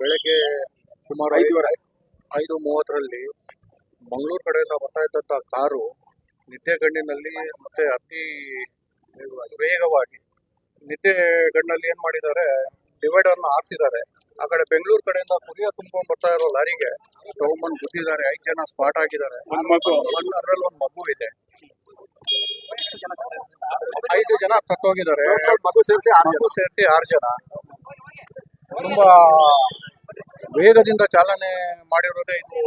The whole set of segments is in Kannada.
ಬೆಳಗ್ಗೆ ಸುಮಾರು ಐದುವರೆ ಐದು ಮೂವತ್ತರಲ್ಲಿ ಮಂಗಳೂರು ಕಡೆಯಿಂದ ಬರ್ತಾ ಇದ್ದಂಥ ಕಾರು ನಿದ್ದೆಗಣ್ಣಿನಲ್ಲಿ ಮತ್ತೆ ಅತಿ ವೇಗವಾಗಿ ನಿದ್ದೆಗಣ್ಣಲ್ಲಿ ಏನು ಮಾಡಿದ್ದಾರೆ ಡಿವೈಡರ್ ಹಾಕ್ತಿದ್ದಾರೆ ಆ ಕಡೆ ಬೆಂಗಳೂರು ಕಡೆಯಿಂದ ಕುರಿಯ ತುಂಬ್ಕೊಂಡು ಬರ್ತಾ ಇರೋ ಲಾರಿಗೆ ತಗೊಂಬಂದು ಗುದ್ದಿದ್ದಾರೆ ಐದು ಜನ ಸ್ಪಾಟ್ ಆಗಿದ್ದಾರೆ. ಒಂದು ಅದ್ರಲ್ಲಿ ಒಂದು ಮಗು ಇದೆ. ಐದು ಜನ ಸತ್ತೋಗಿದ್ದಾರೆ. ಮಗು ಸೇರಿಸಿ ಮಗು ಸೇರಿಸಿ ಆರು ಜನ. ತುಂಬಾ ವೇಗದಿಂದ ಚಾಲನೆ ಮಾಡಿರೋದೇ ಇದು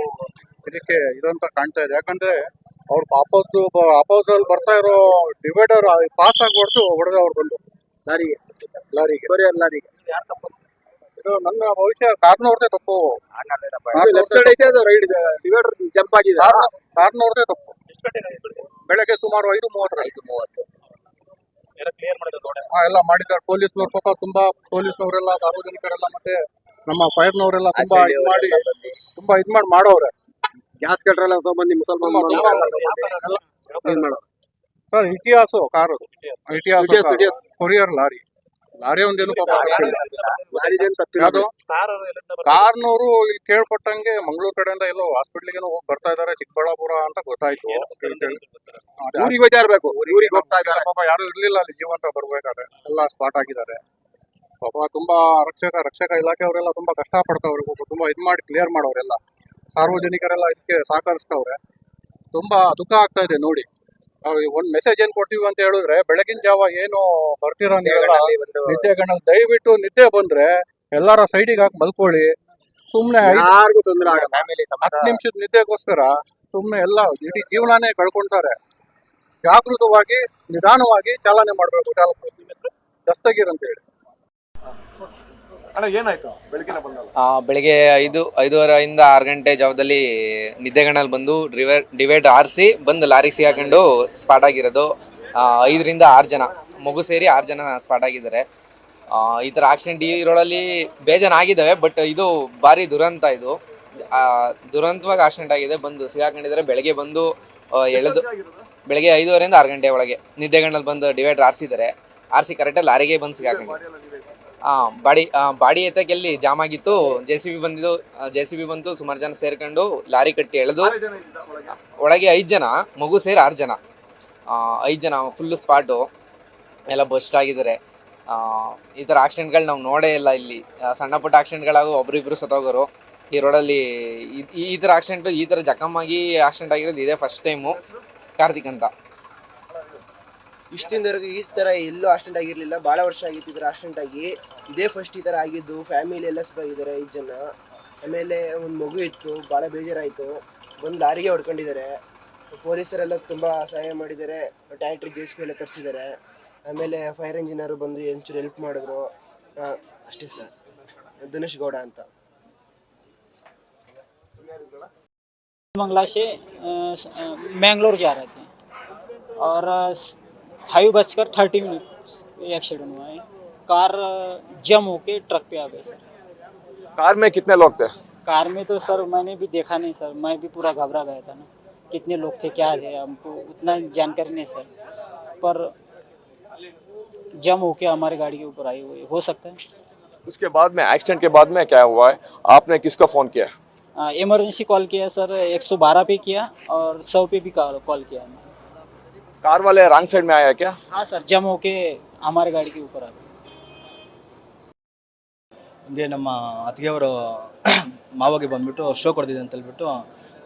ಇದಕ್ಕೆ ಇದಂತ ಕಾಣ್ತಾ ಇದೆ. ಯಾಕಂದ್ರೆ ಅವ್ರ ಅಪೋಸ್ ಅಪೋಸ್ ಅಲ್ಲಿ ಬರ್ತಾ ಇರೋ ಡಿವೈಡರ್ ಪಾಸ್ ಆಗಿ ಹೊಡೆದು ಹೊಡೆದ ಅವ್ರು ಬಂದು ಲಾರಿಗೆ. ಲಾರಿಗೆ. ಕೊರಿಯರ್ ಲಾರಿಗೆ. ಇದು ನನ್ನ ಭವಿಷ್ಯ ಕಾರ್ನವ್ರದೇ ತಪ್ಪು. ಲೆಫ್ಟ್ ಸೈಡ್ ಐತೆ ಅದು ರೈಟ್ ಡಿವೈಡರ್ ಜಂಪ್ ಆಗಿದೆ. ಕಾರ್ನವ್ರದೇ ತಪ್ಪು. ಬೆಳಗ್ಗೆ ಸುಮಾರು ಐದು ಮೂವತ್ತರ. ಐದು ಮೂವತ್ತು. ಎಲ್ಲ ಮಾಡಿದ್ದಾರೆ. ಪೊಲೀಸ್ನವ್ರು ಪಾಪ ತುಂಬಾ ಪೊಲೀಸ್ನವರೆಲ್ಲ ಸಾರ್ವಜನಿಕರೆಲ್ಲ ಮತ್ತೆ ನಮ್ಮ ಫೈರ್ನವರೆಲ್ಲ ತುಂಬಾ ಇದು ಮಾಡಿ ತುಂಬಾ ಇದ್ ಮಾಡಿ ಮಾಡೋರೆ ಗ್ಯಾಸ್ ಕಟ್ರಲ್ಲ ತಗೊಂಡ್ಬಂದು ಮುಸಲ್ಮಾನ್ ಸರ್ ಇತಿಹಾಸ ಕಾರು. ಇತಿಹಾಸ. Courier lorry. ಲಾರಿ ಒಂದೇನು ಯಾವ್ದು? ಕಾರ್ನವರು ಇಲ್ಲಿ ಕೇಳ್ಪಟ್ಟಂಗೆ ಮಂಗಳೂರು ಕಡೆಯಿಂದ ಎಲ್ಲೋ ಹಾಸ್ಪಿಟ್ಲಿಗೆ ಹೋಗಿ ಬರ್ತಾ ಇದಾರೆ ಚಿಕ್ಕಬಳ್ಳಾಪುರ ಅಂತ ಗೊತ್ತಾಯ್ತು. ಅದೇ. ಊರಿಗೆ ಹೋಗ್ತಾ ಇರ್ಬೇಕು. ಊರಿಗೆ ಹೋಗ್ತಾ ಇದ್ದಾರೆ. ಪಾಪ ಯಾರು ಇರ್ಲಿಲ್ಲ ಅಲ್ಲಿ ಜೀವಂತ ಬರ್ಬೇಕಾದ್ರೆ. ಎಲ್ಲ ಸ್ಪಾಟ್ ಆಗಿದ್ದಾರೆ ಪಾಪ ತುಂಬಾ ರಕ್ಷಕ ರಕ್ಷಕ ಇಲಾಖೆ ಅವರೆಲ್ಲ ತುಂಬಾ ಕಷ್ಟ ಪಡ್ತಾವ್ರೆ ತುಂಬಾ ಇದು ಮಾಡಿ ಕ್ಲಿಯರ್ ಮಾಡೋರೆಲ್ಲ. ಸಾರ್ವಜನಿಕರೆಲ್ಲ ಇದಕ್ಕೆ ಸಹಕರಿಸ್ತವ್ರೆ. ತುಂಬಾ ದುಃಖ ಆಗ್ತಾ ಇದೆ ನೋಡಿ. ಒಂದ್ ಮೆಸೇಜ್ ಏನ್ ಕೊಡ್ತೀವಿ ಅಂತ ಹೇಳಿದ್ರೆ ಬೆಳಗಿನ ಜಾವ ಏನು ಬರ್ತಿರೋ ನಿದ್ದೆ ನಿದ್ದೆಗಣ್ಣಲ್ಲಿ ದಯವಿಟ್ಟು ನಿದ್ದೆ ಬಂದ್ರೆ ಎಲ್ಲಾರ ಸೈಡಿಗೆ ಹಾಕಿ ಮಲ್ಕೊಳ್ಳಿ. ಸುಮ್ನೆ ಯಾರಿಗೂ ತೊಂದರೆ ಆಗಲ್ಲ. ಹತ್ತು ನಿಮಿಷದ ನಿದ್ದೆಗೋಸ್ಕರ ಸುಮ್ನೆ ಎಲ್ಲ ಇಡೀ ಜೀವನಾನೇ ಕಳ್ಕೊಂತಾರೆ. ಜಾಗೃತವಾಗಿ ನಿಧಾನವಾಗಿ ಚಾಲನೆ ಮಾಡಬೇಕು. ಚಾಲಕ ದಸ್ತಗಿರ್ ಅಂತ ಹೇಳಿ ಅಣ್ಣ ಏನಾಯ್ತು ಬೆಳಗಿನ ಬಂದಲ್ಲ ಆ, ಬೆಳಿಗ್ಗೆ ಐದು ಐದೂವರೆಯಿಂದ ಆರು ಗಂಟೆ ಜಾವದಲ್ಲಿ ನಿದ್ದೆಗಣ್ಣಲ್ಲಿ ಬಂದು ಡಿವೈಡ್ ಡಿವೈಡ್ ಆರಿಸಿ ಬಂದು ಲಾರಿಗೆ ಸಿಗಾಕೊಂಡು ಸ್ಪಾಟ್ ಆಗಿರೋದು ಆ, ಐದರಿಂದ ಆರು ಜನ ಮಗು ಸೇರಿ ಆರು ಜನ ಸ್ಪಾಟ್ ಆಗಿದ್ದಾರೆ. ಆ, ಈ ಥರ ಆಕ್ಸಿಡೆಂಟ್ ಈ ರೋಡಲ್ಲಿ ಬೇಜಾನ್ ಆಗಿದ್ದಾವೆ ಬಟ್ ಇದು ಭಾರಿ ದುರಂತ ಇದು. ಆ, ದುರಂತವಾಗಿ ಆಕ್ಸಿಡೆಂಟ್ ಆಗಿದೆ ಬಂದು ಸಿಗಾಕೊಂಡಿದ್ದಾರೆ ಬೆಳಗ್ಗೆ ಬಂದು ಆ, ಎಳೆದು ಬೆಳಗ್ಗೆ ಐದೂವರೆಯಿಂದ ಆರು ಗಂಟೆ ಒಳಗೆ ನಿದ್ದೆಗಣ್ಣಲ್ಲಿ ಬಂದು ಡಿವೈಡರ್ ಆರಿಸಿದ್ದಾರೆ. ಆರಿಸಿ ಕರೆಕ್ಟಾಗಿ ಲಾರಿಗೆ ಬಂದು ಸಿಗಾಕೊಂಡಿದ್ದಾರೆ. ಬಾಡಿ ಬಾಡಿ ಎತ್ತಕ್ಕೆ ಎಲ್ಲಿ ಜಾಮ್ ಆಗಿತ್ತು? ಜೆ ಸಿ ಬಿ ಬಂದಿದ್ದು ಜೆ ಸಿ ಬಿ ಬಂತು ಸುಮಾರು ಜನ ಸೇರ್ಕೊಂಡು ಲಾರಿ ಕಟ್ಟಿ ಎಳೆದು ಒಳಗೆ? ಐದು ಜನ ಮಗು ಸೇರಿ ಆರು ಜನ. ಐದು ಜನ ಫುಲ್ ಸ್ಪಾಟು ಎಲ್ಲ ಬಸ್ಟ್ ಆಗಿದ್ದಾರೆ. ಈ ಥರ ಆಕ್ಸಿಡೆಂಟ್ಗಳು ನಾವು ನೋಡೇ ಇಲ್ಲ ಇಲ್ಲಿ. ಸಣ್ಣ ಪುಟ್ಟ ಆಕ್ಸಿಡೆಂಟ್ಗಳಾಗು ಒಬ್ರಿಬ್ರು ಸತ್ತೋಗೋರು. ಈ ರೋಡಲ್ಲಿ ಈ- ಈ ಥರ ಆಕ್ಸಿಡೆಂಟು ಈ ಥರ ಜಖಮ್ಮಾಗಿ ಆಕ್ಸಿಡೆಂಟ್ ಆಗಿರೋದು ಇದೇ ಫಸ್ಟ್ ಟೈಮು ಕಾರ್ತಿಕ್ ಅಂತ. ಇಷ್ಟಿಂದವರೆಗೂ ಈ ಥರ ಎಲ್ಲೂ ಆಕ್ಸಿಡೆಂಟ್ ಆಗಿರಲಿಲ್ಲ ಭಾಳ ವರ್ಷ ಆಗಿತ್ತು ಈ ಥರ ಆಕ್ಸಿಡೆಂಟ್ ಆಗಿ ಇದೇ ಫಸ್ಟ್ ಈ ಥರ ಆಗಿದ್ದು ಫ್ಯಾಮಿಲಿ ಎಲ್ಲ ಸತ್ತಾಗಿದ್ದಾರೆ ಐದು ಜನ ಆಮೇಲೆ ಒಂದು ಮಗು ಇತ್ತು ಭಾಳ ಬೇಜಾರಾಯಿತು ಒಂದು ಲಾರಿಗೆ ಹೊಡ್ಕೊಂಡಿದ್ದಾರೆ ಪೊಲೀಸರೆಲ್ಲ ತುಂಬ ಸಹಾಯ ಮಾಡಿದ್ದಾರೆ ಟ್ಯಾಕ್ಟ್ರಿ ಜೆ ಸಿ ಪಿ ಎಲ್ಲ ತರಿಸಿದ್ದಾರೆ ಆಮೇಲೆ ಫೈರ್ ಇಂಜಿನಿಯರು ಬಂದು ಒಂಚೂರು ಹೆಲ್ಪ್ ಮಾಡಿದ್ರು ಆ, ಅಷ್ಟೇ ಸರ್ ದಿನೇಶ್ ಗೌಡ ಅಂತ मंगला से अ, स- अ, मैंगलोर जा रहे थे और फाइव बजकर थर्टी मिनट एक्सीडेंट हुआ है। कार जम होके ट्रक पे आ गए सर। कार में कितने लोग थे? कार में तो सर मैंने भी देखा नहीं सर। मैं भी पूरा घबरा गया था ना। कितने लोग थे क्या थे हमको उतना जानकारी नहीं सर। पर जम होके हमारी गाड़ी के ऊपर आई हुई। हो सकता है। उसके बाद में एक्सीडेंट के बाद में क्या हुआ है? आपने किसका फ़ोन किया? इमरजेंसी कॉल किया सर। 112 पे किया और 100 पे भी कॉल किया कार वाले रॉन्ग साइड में आया क्या हाँ सर जम होके हमारे गाड़ी के ऊपर आ गए ಹಂಗೆ ನಮ್ಮ ಅತ್ತಿಗೆಯವರು ಮಾವಾಗಿ ಬಂದುಬಿಟ್ಟು ಶೋ ಕೊಡ್ತಿದೆ ಅಂತ ಹೇಳ್ಬಿಟ್ಟು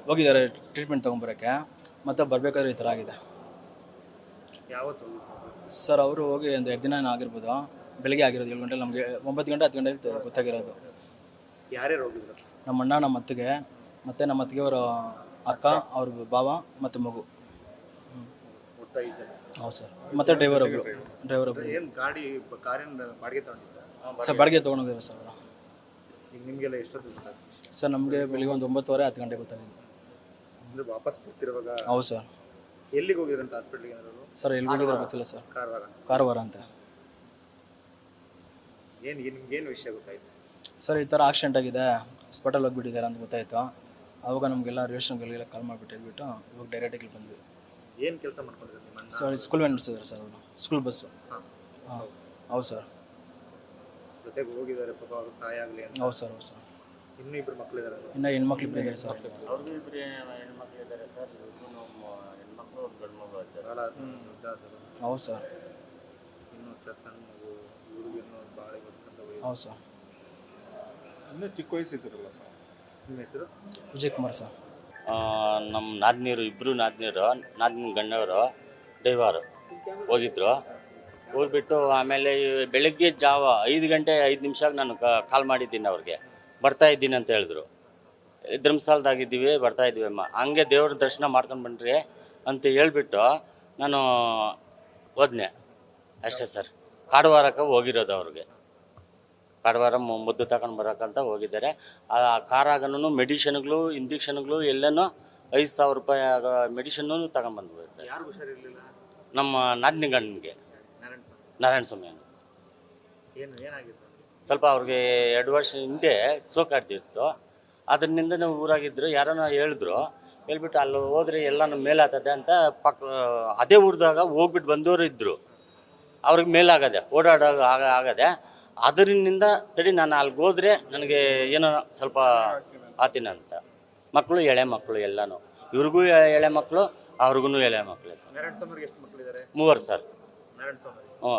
ಹೋಗಿದ್ದಾರೆ ಟ್ರೀಟ್ಮೆಂಟ್ ತೊಗೊಂಬರೋಕ್ಕೆ ಮತ್ತು ಬರಬೇಕಾದ್ರೆ ಈ ಥರ ಆಗಿದೆ ಸರ್ ಅವರು ಹೋಗಿ ಒಂದು ಎರಡು ದಿನ ಏನೋ ಆಗಿರ್ಬೋದು ಬೆಳಿಗ್ಗೆ ಆಗಿರೋದು ಏಳು ಗಂಟೆ ನಮಗೆ ಒಂಬತ್ತು ಗಂಟೆ ಹತ್ತು ಗಂಟೆ ಗೊತ್ತಾಗಿರೋದು ನಮ್ಮ ಅಣ್ಣ ನಮ್ಮ ಅತ್ತಿಗೆ ಮತ್ತು ನಮ್ಮ ಅತ್ತಿಗೆಯವರ ಅಕ್ಕ ಅವ್ರ ಬಾವ ಮತ್ತು ಮಗು ಹೌದು ಸರ್. ಮತ್ತೆ ಡ್ರೈವರ್ ಒಬ್ರು ಡ್ರೈವರ್ ಒಬ್ಬರು ಗಾಡಿ ಕಾರಿನ ಬಾಡಿಗೆ ತಗೊಂಡಿದ್ದ ಸರ್ ಬಾಡಿಗೆ ತೊಗೊಂಡೋಗಿದ್ದಾರೆ ಸರ್ ಅವರು. ಈಗ ನಿಮಗೆಲ್ಲ ಎಷ್ಟೊತ್ತು? ಸರ್ ನಮಗೆ ಬೆಳಿಗ್ಗೆ ಒಂದು ಒಂಬತ್ತುವರೆ ಹತ್ತು ಗಂಟೆ ಗೊತ್ತಾಗಿದೆ. ಅಂದರೆ ವಾಪಸ್ ಬರ್ತಿರುವಾಗ ಹೌದು ಸರ್. ಎಲ್ಲಿಗೆ ಹೋಗಿದ್ರಂತ ಹಾಸ್ಪಿಟ್ಲಿಗೆ ಏನಾದ್ರು? ಸರ್ ಎಲ್ಲಿ ಹೋಗಿದ್ರೆ ಗೊತ್ತಿಲ್ಲ ಸರ್. ಕಾರವಾರ. ಕಾರವಾರ ಅಂತ. ಏನು ನಿಮ್ಗೇನು ವಿಷಯ ಗೊತ್ತಾಯ್ತು? ಸರ್ ಈ ಥರ ಆಕ್ಸಿಡೆಂಟ್ ಆಗಿದೆ. ಹಾಸ್ಪಿಟಲ್ ಹೋಗ್ಬಿಟ್ಟಿದ್ದಾರೆ ಅಂತ ಗೊತ್ತಾಯಿತು. ಆವಾಗ ನಮಗೆಲ್ಲ ರಿಲೇಷನ್ಗಳಿಗೆಲ್ಲ ಕಾಲ್ ಮಾಡಿಬಿಟ್ಟು ಹೇಳ್ಬಿಟ್ಟು ಇವಾಗ ಡೈರೆಕ್ಟಾಗಿ ಇಲ್ಲಿ ಬಂದ್ವಿ. ಏನು ಕೆಲಸ ಮಾಡ್ಕೊಂಡಿದ್ದಾರೆ ನಿಮ್ಮ ಅಣ್ಣ ಸರ್ ಸ್ಕೂಲ್ ವ್ಯಾನ್ ನಡೆಸಿದ್ದಾರೆ ಸರ್ ಅವರು. ಸ್ಕೂಲ್ ಬಸ್ಸು ಹಾಂ. ಹಾಂ ಹೌದು ಸರ್. ಜೊತೆಗೆ ಹೋಗಿದ್ದಾರೆ ಪಾಪ ಅವ್ರಿಗೆ ಸಹಾಯ ಆಗಲಿ ಅಂತ. ಹೌದು ಸರ್ ಹೌದು ಸರ್. ಇನ್ನೂ ಇಬ್ಬರು ಮಕ್ಕಳಿದ್ದಾರೆ ಇನ್ನು ಹೆಣ್ಮಕ್ಳು ಇಬ್ಬರು ಇದ್ದಾರೆ. ಸರ್ ಭಾಳ ಇದಾದ್ರು. ಹೌದು ಸರ್. ಇನ್ನೂ ಚ- ಸಣ್ಣ ಮಗು ಇವ್ರಿಗಿನ್ನೂ ಭಾಳ ಗೊತ್ತಂತ ವಯಸ್ಸು. ಹೌದು ಸರ್. ಇನ್ನೂ ಚಿಕ್ಕ ವಯಸ್ಸಿದ್ರಲ್ಲ ಸರ್? ನಿಮ್ಮ ಹೆಸರು? ವಿಜಯ್ ಕುಮಾರ್ ಸರ್. ನಮ್ಮ ನಾದಿನಿಯರು ಇಬ್ಬರು ನಾದಿನಿಯರು ನಾದಿನ ಗಂಡವರು ಡೈವರು ಹೋಗಿದ್ರು. ಹೋಗ್ಬಿಟ್ಟು ಆಮೇಲೆ ಬೆಳಗ್ಗೆ ಜಾವ ಐದು ಗಂಟೆ ಐದು ನಿಮಿಷಕ್ಕೆ ನಾನು ಕಾಲ್ ಮಾಡಿದ್ದೀನಿ ಅವ್ರಿಗೆ. ಬರ್ತಾ ಇದ್ದೀನಿ ಅಂತ ಹೇಳಿದ್ರು. ಧರ್ಮಸ್ಥಳದಾಗಿದ್ದೀವಿ ಬರ್ತಾ ಇದ್ದೀವಿ ಅಮ್ಮ. ಹಂಗೆ ದೇವ್ರ ದರ್ಶನ ಮಾಡ್ಕೊಂಡು ಬನ್ನಿರಿ ಅಂತ ಹೇಳ್ಬಿಟ್ಟು ನಾನು ಹೋದ್ನೆ. ಅಷ್ಟೇ ಸರ್. ಕಾಡುವಾರಕ್ಕೆ ಹೋಗಿರೋದು ಅವ್ರಿಗೆ. ಕಾರವಾರ ಮುದ್ದು ತಗೊಂಡು ಬರೋಕ್ಕಂತ ಹೋಗಿದ್ದಾರೆ. ಆ ಕಾರಾಗನು ಮೆಡಿಷನ್ಗಳು ಇಂಜೆಕ್ಷನ್ಗಳು ಎಲ್ಲನೂ ಐದು ಸಾವಿರ ರೂಪಾಯಿ ಆಗೋ ಮೆಡಿಷನ್ನು ತಗೊಂಡ್ಬಂದು ಹೋಗಿದ್ದಾರೆ. ಯಾರು ಹುಷಾರಿರ್ಲಿಲ್ಲ? ನಮ್ಮ ನಾದಿನಿ ಗಂಡನಿಗೆ ನಾರಾಯಣ ಸ್ವಾಮಿ ಸ್ವಲ್ಪ ಅವ್ರಿಗೆ ಎರಡು ವರ್ಷ ಹಿಂದೆ ಸೋಕಾಡ್ತಿತ್ತು ಅದರಿಂದ ನಾವು ಊರಾಗಿದ್ರು. ಯಾರನ್ನ ಹೇಳಿದ್ರು ಹೇಳ್ಬಿಟ್ಟು ಅಲ್ಲಿ ಹೋದ್ರೆ ಎಲ್ಲನೂ ಮೇಲಾಗದೆ ಅಂತ ಪಕ್ಕ ಅದೇ ಊರ್ದಾಗ ಹೋಗ್ಬಿಟ್ಟು ಬಂದವರು ಇದ್ದರು ಅವ್ರಿಗೆ ಮೇಲಾಗದೆ ಓಡಾಡೋ ಆಗ ಆಗದೆ ಅದರಿಂದ ತಡಿ ನಾನು ಅಲ್ಲಿಗೆ ಹೋದ್ರೆ ನನಗೆ ಏನೋ ಸ್ವಲ್ಪ ಆತಿನ ಅಂತ. ಮಕ್ಕಳು ಎಳೆ ಮಕ್ಕಳು ಎಲ್ಲನೂ. ಇವ್ರಿಗೂ ಎಳೆ ಮಕ್ಕಳು ಅವ್ರಿಗೂ ಎಳೆ ಮಕ್ಕಳು ಸರ್. ಮೂವರು ಸರ್. ಹ್ಞೂ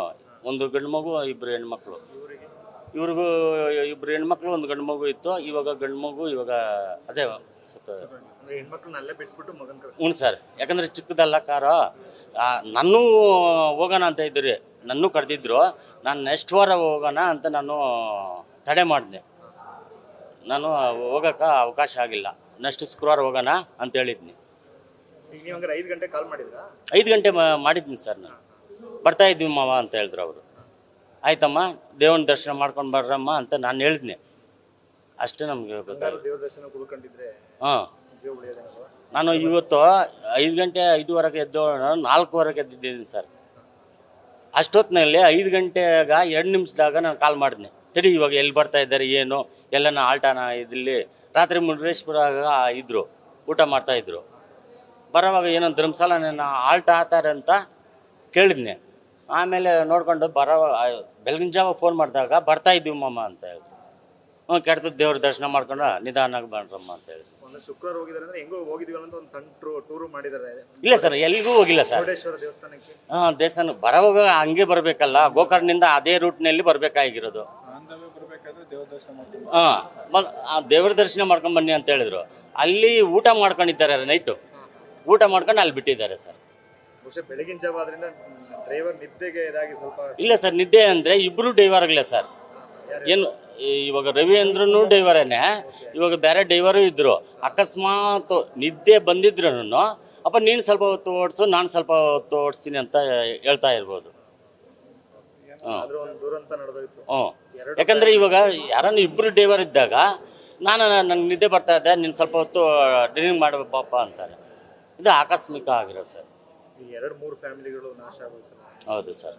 ಒಂದು ಗಂಡು ಮಗು ಇಬ್ಬರು ಹೆಣ್ಮಕ್ಳು ಇವರಿಗೆ? ಇವ್ರಿಗೂ ಇಬ್ಬರು ಹೆಣ್ಮಕ್ಳು ಒಂದು ಗಂಡು ಮಗು ಇತ್ತು. ಇವಾಗ ಗಂಡು ಮಗು ಇವಾಗ ಅದೇ ಸತ್ತ ಹ್ಞೂ ಸರ್. ಯಾಕಂದ್ರೆ ಚಿಕ್ಕದಲ್ಲ ಕಾರ. ನಾನು ಹೋಗೋಣ ಅಂತ ಇದ್ರಿ ನನ್ನೂ ಕರೆದಿದ್ರು ನಾನು ನೆಕ್ಸ್ಟ್ ವಾರ ಹೋಗೋಣ ಅಂತ ನಾನು ತಡೆ ಮಾಡಿದೆ. ನಾನು ಹೋಗೋಕೆ ಅವಕಾಶ ಆಗಿಲ್ಲ. ನೆಕ್ಸ್ಟ್ ಶುಕ್ರವಾರ ಹೋಗೋಣ ಅಂತ ಹೇಳಿದ್ನಿ. ಐದು ಗಂಟೆ ಕಾಲ್ ಮಾಡಿದ್ರಾ? ಐದು ಗಂಟೆ ಮಾಡಿದ್ನಿ ಸರ್ ನಾನು. ಬರ್ತಾ ಇದ್ವಿ ಮಾವ ಅಂತ ಹೇಳಿದ್ರು ಅವರು. ಆಯ್ತಮ್ಮ ದೇವನ ದರ್ಶನ ಮಾಡ್ಕೊಂಡು ಬರ್ರಮ್ಮ ಅಂತ ನಾನು ಹೇಳಿದ್ನಿ. ಅಷ್ಟೇ ನಮಗೆ ಹಾಂ. ನಾನು ಇವತ್ತು ಐದು ಗಂಟೆ ಐದುವರೆಗೆ ಎದ್ದು ನಾಲ್ಕುವರೆಗೆ ಎದ್ದಿದ್ದೀನಿ ಸರ್. ಅಷ್ಟೊತ್ತಿನಲ್ಲಿ ಐದು ಗಂಟೆಗ ಎರಡು ನಿಮಿಷದಾಗ ನಾನು ಕಾಲ್ ಮಾಡಿದ್ನಿ. ತಡಿ, ಇವಾಗ ಎಲ್ಲಿ ಬರ್ತಾ ಇದ್ದಾರೆ, ಏನು? ಎಲ್ಲನ ಆಲ್ಟಾನ ಇದಿಲ್ಲಿ ರಾತ್ರಿ ಮುರುಡೇಶ್ವರ ಇದ್ದರು ಊಟ ಮಾಡ್ತಾ ಇದ್ರು. ಬರೋವಾಗ ಏನೋ ಧರ್ಮಸಾಲ ನಾನು ಆಲ್ಟ ಆತಾರೆ ಅಂತ ಕೇಳಿದ್ನೆ. ಆಮೇಲೆ ನೋಡ್ಕೊಂಡು ಬರೋ ಬೆಳಗಿನ ಜಾವ ಫೋನ್ ಮಾಡಿದಾಗ ಬರ್ತಾ ಇದ್ದೀವಿ ಮಾಮ ಅಂತ ಹೇಳಿದ್ರು. ಹ್ಞೂ ಕೆಟ್ಟದ್ದು ದೇವ್ರ ದರ್ಶನ ಮಾಡ್ಕೊಂಡು ನಿಧಾನಾಗಿ ಬಂದ್ರಮ್ಮ ಅಂತ ಹೇಳಿದ್ರು. ಒಂದು ಶುಕ್ರವಾರ ಹೋಗಿದ್ದಾರೆ ಅಂದ್ರೆ ಹೆಂಗೋ ಹೋಗಿದೀವಿ ಅಂತ ಒಂದು ಸಣ್ಣ ಟೂರ್ ಟೂರು ಮಾಡಿದ್ದಾರೆ ಇಲ್ಲ ಸರ್ ಎಲ್ಲಿಗೂ ಹೋಗಿಲ್ಲ ಸರ್. ಮುರುಡೇಶ್ವರ ದೇವಸ್ಥಾನಕ್ಕೆ. ಹಾಂ ದೇವಸ್ಥಾನ ಬರೋವಾಗ ಹಂಗೆ ಬರಬೇಕಲ್ಲ ಗೋಕರ್ಣದಿಂದ ಅದೇ ರೂಟ್ನಲ್ಲಿ ಬರಬೇಕಾಗಿರೋದು. ಹಾಂ ಆ ದೇವ್ರ ದರ್ಶನ ಮಾಡ್ಕೊಂಡು ಬನ್ನಿ ಅಂತ ಹೇಳಿದ್ರು. ಅಲ್ಲಿ ಊಟ ಮಾಡ್ಕೊಂಡಿದ್ದಾರೆ ನೈಟು ಊಟ ಮಾಡ್ಕೊಂಡು ಅಲ್ಲಿ ಬಿಟ್ಟಿದ್ದಾರೆ ಸರ್. ಬೆಳಗಿನ ಜಾವ ಆದ್ರಿಂದ ಡ್ರೈವರ್ ನಿದ್ದೆಗೆ ಇದಾಗಿ ಸ್ವಲ್ಪ ಇಲ್ಲ ಸರ್ ನಿದ್ದೆ ಅಂದರೆ ಇಬ್ರು ಡ್ರೈವರ್ಗಳೇ ಸರ್. ಏನು ಇವಾಗ ರವಿ ಅಂದ್ರೂ ಡ್ರೈವರೇನೆ. ಇವಾಗ ಬೇರೆ ಡ್ರೈವರು ಇದ್ರು. ಅಕಸ್ಮಾತ್ ನಿದ್ದೆ ಬಂದಿದ್ರು ಅಪ್ಪ ನೀನು ಸ್ವಲ್ಪ ಹೊತ್ತು ಓಡಿಸು ನಾನು ಸ್ವಲ್ಪ ಹೊತ್ತು ಓಡಿಸ್ತೀನಿ ಅಂತ ಹೇಳ್ತಾ ಇರ್ಬೋದು. ಹ್ಞೂ ಯಾಕಂದ್ರೆ ಇವಾಗ ಯಾರನ್ನ ಇಬ್ಬರು ಡ್ರೈವರ್ ಇದ್ದಾಗ ನಾನು ನನಗೆ ನಿದ್ದೆ ಬರ್ತಾ ಇದ್ದೆ ನೀನು ಸ್ವಲ್ಪ ಹೊತ್ತು ಡ್ರೈವಿಂಗ್ ಮಾಡಬೇಕಪ್ಪ ಪಾಪ ಅಂತಾರೆ. ಇದು ಆಕಸ್ಮಿಕ ಆಗಿರೋದು ಸರ್. ಎರಡು ಮೂರು ಫ್ಯಾಮಿಲಿಗಳು ನಾಶ ಆಗೋದು ಹೌದು ಸರ್.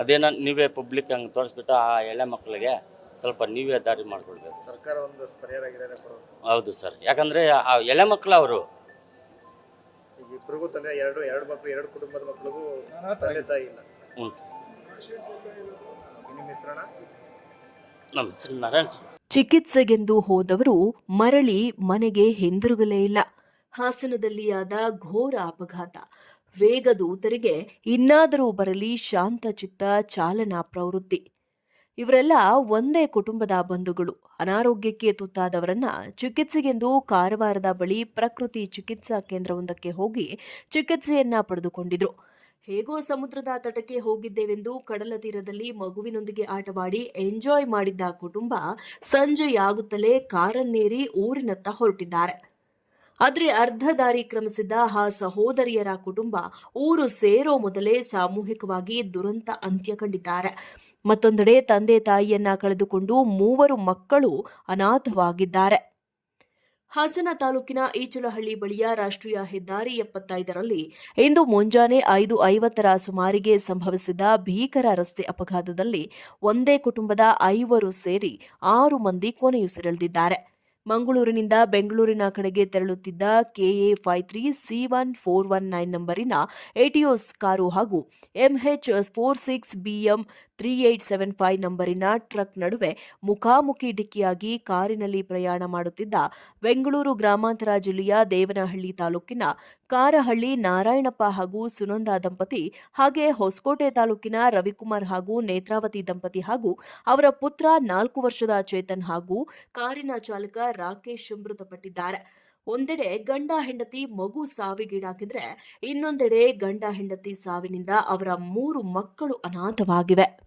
ಅದೇನ ನೀವೇ ಪಬ್ಲಿಕ್ ಹಂಗೆ ತೋರಿಸ್ಬಿಟ್ಟು ಆ ಎಳೆ ಮಕ್ಕಳಿಗೆ ಸ್ವಲ್ಪ ನೀವೇ ದಾರಿ ಮಾಡ್ಕೊಳ್ಬೇಕು. ಸರ್ಕಾರ ಒಂದು ಪರಿಹಾರ ಗಿರಿಹಾರ ಕೊಡೋದು ಹೌದು ಸರ್. ಯಾಕಂದ್ರೆ ಆ ಎಳೆ ಮಕ್ಕಳು ಅವರು. ಈಗ ಇಬ್ಬರಿಗೂ ತಂದೆ ಎರಡು ಎರಡು ಮಕ್ಕಳು ಎರಡು ಕುಟುಂಬದ ಮಕ್ಕಳಿಗೂ ತಂದೆ ತಾಯಿ ಇಲ್ಲ. ಹ್ಞೂ ಸರ್. ನಿಮ್ಮ ಹೆಸರಣ್ಣ? ನಮ್ಮ ಹೆಸರು ನಾರಾಯಣ. ಚಿಕಿತ್ಸೆಗೆಂದು ಹೋದವರು ಮರಳಿ ಮನೆಗೆ ಹಿಂದಿರುಗಲೇ ಇಲ್ಲ. ಹಾಸನದಲ್ಲಿ ಆದ ಘೋರ ಅಪಘಾತ. ವೇಗದೂತರಿಗೆ ಇನ್ನಾದರೂ ಬರಲಿ ಶಾಂತಚಿತ್ತ ಚಾಲನಾ ಪ್ರವೃತ್ತಿ. ಇವರೆಲ್ಲ ಒಂದೇ ಕುಟುಂಬದ ಬಂಧುಗಳು. ಅನಾರೋಗ್ಯಕ್ಕೆ ತುತ್ತಾದವರನ್ನ ಚಿಕಿತ್ಸೆಗೆಂದು ಕಾರವಾರದ ಬಳಿ ಪ್ರಕೃತಿ ಚಿಕಿತ್ಸಾ ಕೇಂದ್ರವೊಂದಕ್ಕೆ ಹೋಗಿ ಚಿಕಿತ್ಸೆಯನ್ನ ಪಡೆದುಕೊಂಡಿದ್ರು. ಹೇಗೋ ಸಮುದ್ರದ ತಟಕ್ಕೆ ಹೋಗಿದ್ದೇವೆಂದು ಕಡಲ ತೀರದಲ್ಲಿ ಮಗುವಿನೊಂದಿಗೆ ಆಟವಾಡಿ ಎಂಜಾಯ್ ಮಾಡಿದ್ದ ಕುಟುಂಬ ಸಂಜೆಯಾಗುತ್ತಲೇ ಕಾರನ್ನೇರಿ ಊರಿನತ್ತ ಹೊರಟಿದ್ದಾರೆ. ಆದರೆ ಅರ್ಧ ದಾರಿ ಕ್ರಮಿಸಿದ್ದ ಆ ಸಹೋದರಿಯರ ಕುಟುಂಬ ಊರು ಸೇರೋ ಮೊದಲೇ ಸಾಮೂಹಿಕವಾಗಿ ದುರಂತ ಅಂತ್ಯ ಕಂಡಿದ್ದಾರೆ ಮತ್ತೊಂದೆಡೆ ತಂದೆ ತಾಯಿಯನ್ನ ಕಳೆದುಕೊಂಡು ಮೂವರು ಮಕ್ಕಳು ಅನಾಥವಾಗಿದ್ದಾರೆ. ಹಾಸನ ತಾಲೂಕಿನ ಈಚಲಹಳ್ಳಿ ಬಳಿಯ ರಾಷ್ಟ್ರೀಯ ಹೆದ್ದಾರಿ ಎಪ್ಪತ್ತೈದರಲ್ಲಿ ಇಂದು ಮುಂಜಾನೆ ಐದು ಐವತ್ತರ ಸುಮಾರಿಗೆ ಸಂಭವಿಸಿದ ಭೀಕರ ರಸ್ತೆ ಅಪಘಾತದಲ್ಲಿ ಒಂದೇ ಕುಟುಂಬದ ಐವರು ಸೇರಿ ಆರು ಮಂದಿ ಕೊನೆಯುಸಿರೆಳೆದಿದ್ದಾರೆ. ಮಂಗಳೂರಿನಿಂದ ಬೆಂಗಳೂರಿನ ಕಡೆಗೆ ತೆರಳುತ್ತಿದ್ದ KA five three C one four one nine ನಂಬರಿನ Etios car ಹಾಗೂ MH four six BM three eight seven five ನಂಬರಿನ truck ನಡುವೆ ಮುಖಾಮುಖಿ ಡಿಕ್ಕಿಯಾಗಿ ಕಾರಿನಲ್ಲಿ ಪ್ರಯಾಣ ಮಾಡುತ್ತಿದ್ದ ಬೆಂಗಳೂರು ಗ್ರಾಮಾಂತರ ಜಿಲ್ಲೆಯ ದೇವನಹಳ್ಳಿ ತಾಲೂಕಿನ ಕಾರಹಳ್ಳಿ ನಾರಾಯಣಪ್ಪ ಹಾಗೂ ಸುನಂದ ದಂಪತಿ ಹಾಗೆ ಹೊಸಕೋಟೆ ತಾಲೂಕಿನ ರವಿಕುಮಾರ್ ಹಾಗೂ ನೇತ್ರಾವತಿ ದಂಪತಿ ಹಾಗೂ ಅವರ ಪುತ್ರ ನಾಲ್ಕು ವರ್ಷದ ಚೇತನ್ ಹಾಗೂ ಕಾರಿನ ಚಾಲಕ ರಾಕೇಶ್ ಮೃತಪಟ್ಟಿದ್ದಾರೆ. ಒಂದೆಡೆ ಗಂಡ ಹೆಂಡತಿ ಮಗು ಸಾವಿಗೀಡಾಗಿದ್ರೆ ಇನ್ನೊಂದೆಡೆ ಗಂಡ ಹೆಂಡತಿ ಸಾವಿನಿಂದ ಅವರ ಮೂರು ಮಕ್ಕಳು ಅನಾಥವಾಗಿವೆ.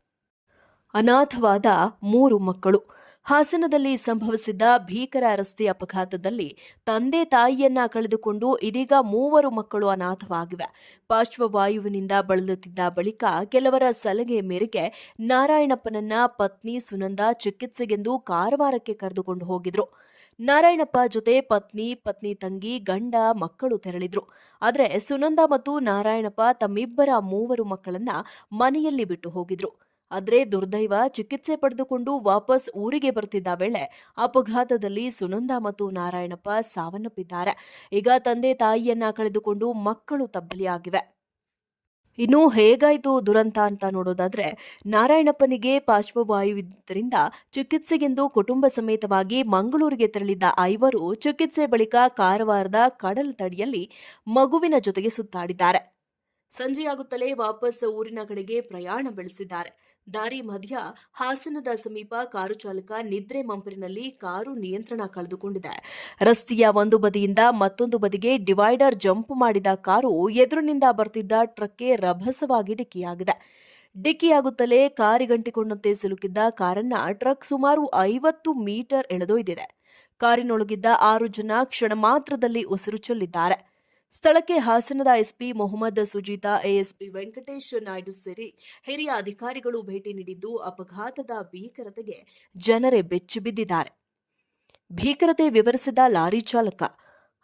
ಅನಾಥವಾದ ಮೂರು ಮಕ್ಕಳು. ಹಾಸನದಲ್ಲಿ ಸಂಭವಿಸಿದ್ದ ಭೀಕರ ರಸ್ತೆ ಅಪಘಾತದಲ್ಲಿ ತಂದೆ ತಾಯಿಯನ್ನ ಕಳೆದುಕೊಂಡು ಇದೀಗ ಮೂವರು ಮಕ್ಕಳು ಅನಾಥವಾಗಿವೆ. ಪಾರ್ಶ್ವವಾಯುವಿನಿಂದ ಬಳಲುತ್ತಿದ್ದ ಬಳಿಕ ಕೆಲವರ ಸಲಹೆ ಮೇರೆಗೆ ನಾರಾಯಣಪ್ಪನನ್ನ ಪತ್ನಿ ಸುನಂದ ಚಿಕಿತ್ಸೆಗೆಂದು ಕಾರವಾರಕ್ಕೆ ಕರೆದುಕೊಂಡು ಹೋಗಿದ್ರು. ನಾರಾಯಣಪ್ಪ ಜೊತೆ ಪತ್ನಿ ಪತ್ನಿ ತಂಗಿ, ಗಂಡ, ಮಕ್ಕಳು ತೆರಳಿದ್ರು. ಆದರೆ ಸುನಂದ ಮತ್ತು ನಾರಾಯಣಪ್ಪ ತಮ್ಮಿಬ್ಬರ ಮೂವರು ಮಕ್ಕಳನ್ನ ಮನೆಯಲ್ಲಿ ಬಿಟ್ಟು ಹೋಗಿದ್ರು. ಆದ್ರೆ ದುರ್ದೈವ ಚಿಕಿತ್ಸೆ ಪಡೆದುಕೊಂಡು ವಾಪಸ್ ಊರಿಗೆ ಬರ್ತಿದ್ದ ವೇಳೆ ಅಪಘಾತದಲ್ಲಿ ಸುನಂದ ಮತ್ತು ನಾರಾಯಣಪ್ಪ ಸಾವನ್ನಪ್ಪಿದ್ದಾರೆ. ಈಗ ತಂದೆ ತಾಯಿಯನ್ನ ಕಳೆದುಕೊಂಡು ಮಕ್ಕಳು ತಬ್ಬಲಿಯಾಗಿವೆ. ಇನ್ನು ಹೇಗಾಯಿತು ದುರಂತ ಅಂತ ನೋಡೋದಾದ್ರೆ, ನಾರಾಯಣಪ್ಪನಿಗೆ ಪಾರ್ಶ್ವವಾಯುವಿದ್ದರಿಂದ ಚಿಕಿತ್ಸೆಗೆಂದು ಕುಟುಂಬ ಸಮೇತವಾಗಿ ಮಂಗಳೂರಿಗೆ ತೆರಳಿದ್ದ ಐವರು ಚಿಕಿತ್ಸೆ ಬಳಿಕ ಕಾರವಾರದ ಕಡಲ ತಡಿಯಲ್ಲಿ ಮಗುವಿನ ಜೊತೆಗೆ ಸುತ್ತಾಡಿದ್ದಾರೆ. ಸಂಜೆಯಾಗುತ್ತಲೇ ವಾಪಸ್ ಊರಿನ ಕಡೆಗೆ ಪ್ರಯಾಣ ಬೆಳೆಸಿದ್ದಾರೆ. ದಾರಿ ಮಧ್ಯ ಹಾಸನದ ಸಮೀಪ ಕಾರು ಚಾಲಕ ನಿದ್ರೆ ಮಂಪರಿನಲ್ಲಿ ಕಾರು ನಿಯಂತ್ರಣ ಕಳೆದುಕೊಂಡಿದೆ. ರಸ್ತೆಯ ಒಂದು ಬದಿಯಿಂದ ಮತ್ತೊಂದು ಬದಿಗೆ ಡಿವೈಡರ್ ಜಂಪ್ ಮಾಡಿದ ಕಾರು ಎದುರಿನಿಂದ ಬರ್ತಿದ್ದ ಟ್ರಕ್ಗೆ ರಭಸವಾಗಿ ಡಿಕ್ಕಿಯಾಗಿದೆ. ಡಿಕ್ಕಿಯಾಗುತ್ತಲೇ ಕಾರಿಗಂಟಿಕೊಂಡಂತೆ ಸಿಲುಕಿದ್ದ ಕಾರನ್ನ ಟ್ರಕ್ ಸುಮಾರು ಐವತ್ತು ಮೀಟರ್ ಎಳೆದೊಯ್ದಿದೆ. ಕಾರಿನೊಳಗಿದ್ದ ಆರು ಜನ ಕ್ಷಣ ಮಾತ್ರದಲ್ಲಿ ಉಸಿರು ಚೆಲ್ಲಿದ್ದಾರೆ. ಸ್ಥಳಕ್ಕೆ ಹಾಸನದ ಎಸ್ಪಿ ಮೊಹಮ್ಮದ್ ಸುಜೀತಾ, ಎಎಸ್ಪಿ ವೆಂಕಟೇಶ್ ನಾಯ್ಡು ಸೇರಿ ಹಿರಿಯ ಅಧಿಕಾರಿಗಳು ಭೇಟಿ ನೀಡಿದ್ದು ಅಪಘಾತದ ಭೀಕರತೆಗೆ ಜನರೇ ಬೆಚ್ಚಿಬಿದ್ದಿದ್ದಾರೆ ಭೀಕರತೆ ವಿವರಿಸಿದ ಲಾರಿ ಚಾಲಕ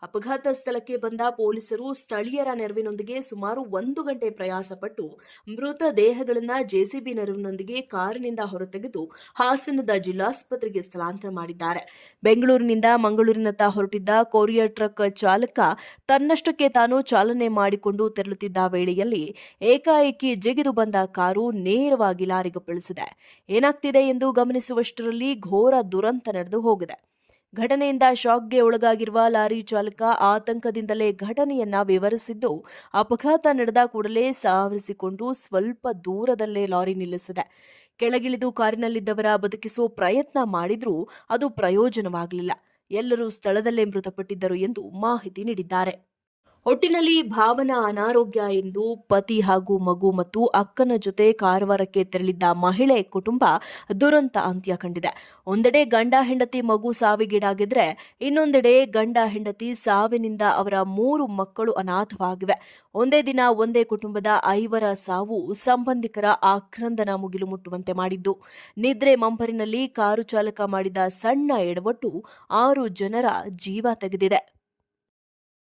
ಅಪಘಾತ ಸ್ಥಳಕ್ಕೆ ಬಂದ ಪೊಲೀಸರು ಸ್ಥಳೀಯರ ನೆರವಿನೊಂದಿಗೆ ಸುಮಾರು ಒಂದು ಗಂಟೆ ಪ್ರಯಾಸಪಟ್ಟು ಮೃತ ದೇಹಗಳನ್ನು ಜೆಸಿಬಿ ನೆರವಿನೊಂದಿಗೆ ಕಾರಿನಿಂದ ಹೊರತೆಗೆದು ಹಾಸನದ ಜಿಲ್ಲಾಸ್ಪತ್ರೆಗೆ ಸ್ಥಳಾಂತರ ಮಾಡಿದ್ದಾರೆ. ಬೆಂಗಳೂರಿನಿಂದ ಮಂಗಳೂರಿನತ್ತ ಹೊರಟಿದ್ದ ಕೊರಿಯರ್ ಟ್ರಕ್ ಚಾಲಕ ತನ್ನಷ್ಟಕ್ಕೆ ತಾನು ಚಾಲನೆ ಮಾಡಿಕೊಂಡು ತೆರಳುತ್ತಿದ್ದ ವೇಳೆಯಲ್ಲಿ ಏಕಾಏಕಿ ಜಿಗಿದು ಬಂದ ಕಾರು ನೇರವಾಗಿ ಲಾರಿಗಪ್ಪಳಿಸಿದೆ ಏನಾಗ್ತಿದೆ ಎಂದು ಗಮನಿಸುವಷ್ಟರಲ್ಲಿ ಘೋರ ದುರಂತ ನಡೆದು ಹೋಗಿದೆ. ಘಟನೆಯಿಂದ ಶಾಕ್ಗೆ ಒಳಗಾಗಿರುವ ಲಾರಿ ಚಾಲಕ ಆತಂಕದಿಂದಲೇ ಘಟನೆಯನ್ನ ವಿವರಿಸಿದ್ದು, ಅಪಘಾತ ನಡೆದ ಕೂಡಲೇ ಸಾವರಿಸಿಕೊಂಡು ಸ್ವಲ್ಪ ದೂರದಲ್ಲೇ ಲಾರಿ ನಿಲ್ಲಿಸಿದೆ. ಕೆಳಗಿಳಿದು ಕಾರಿನಲ್ಲಿದ್ದವರ ಬದುಕಿಸುವ ಪ್ರಯತ್ನ ಮಾಡಿದ್ರೂ ಅದು ಪ್ರಯೋಜನವಾಗಲಿಲ್ಲ. ಎಲ್ಲರೂ ಸ್ಥಳದಲ್ಲೇ ಮೃತಪಟ್ಟಿದ್ದರು ಎಂದು ಮಾಹಿತಿ ನೀಡಿದ್ದಾರೆ. ಒಟ್ಟಿನಲ್ಲಿ ಭಾವನಾ ಅನಾರೋಗ್ಯ ಎಂದು ಪತಿ ಹಾಗೂ ಮಗು ಮತ್ತು ಅಕ್ಕನ ಜೊತೆ ಕಾರವಾರಕ್ಕೆ ತೆರಳಿದ್ದ ಮಹಿಳೆ ಕುಟುಂಬ ದುರಂತ ಅಂತ್ಯ ಕಂಡಿದೆ. ಒಂದೆಡೆ ಗಂಡ ಹೆಂಡತಿ ಮಗು ಸಾವಿಗೀಡಾಗಿದ್ರೆ ಇನ್ನೊಂದೆಡೆ ಗಂಡ ಹೆಂಡತಿ ಸಾವಿನಿಂದ ಅವರ ಮೂರು ಮಕ್ಕಳು ಅನಾಥವಾಗಿವೆ. ಒಂದೇ ದಿನ ಒಂದೇ ಕುಟುಂಬದ ಐವರ ಸಾವು ಸಂಬಂಧಿಕರ ಆಕ್ರಂದನ ಮುಗಿಲು ಮುಟ್ಟುವಂತೆ ಮಾಡಿದ್ದು. ನಿದ್ರೆ ಮಂಪರಿನಲ್ಲಿ ಕಾರು ಚಾಲಕ ಮಾಡಿದ ಸಣ್ಣ ಎಡವಟ್ಟು ಆರು ಜನರ ಜೀವ ತೆಗೆದಿದೆ.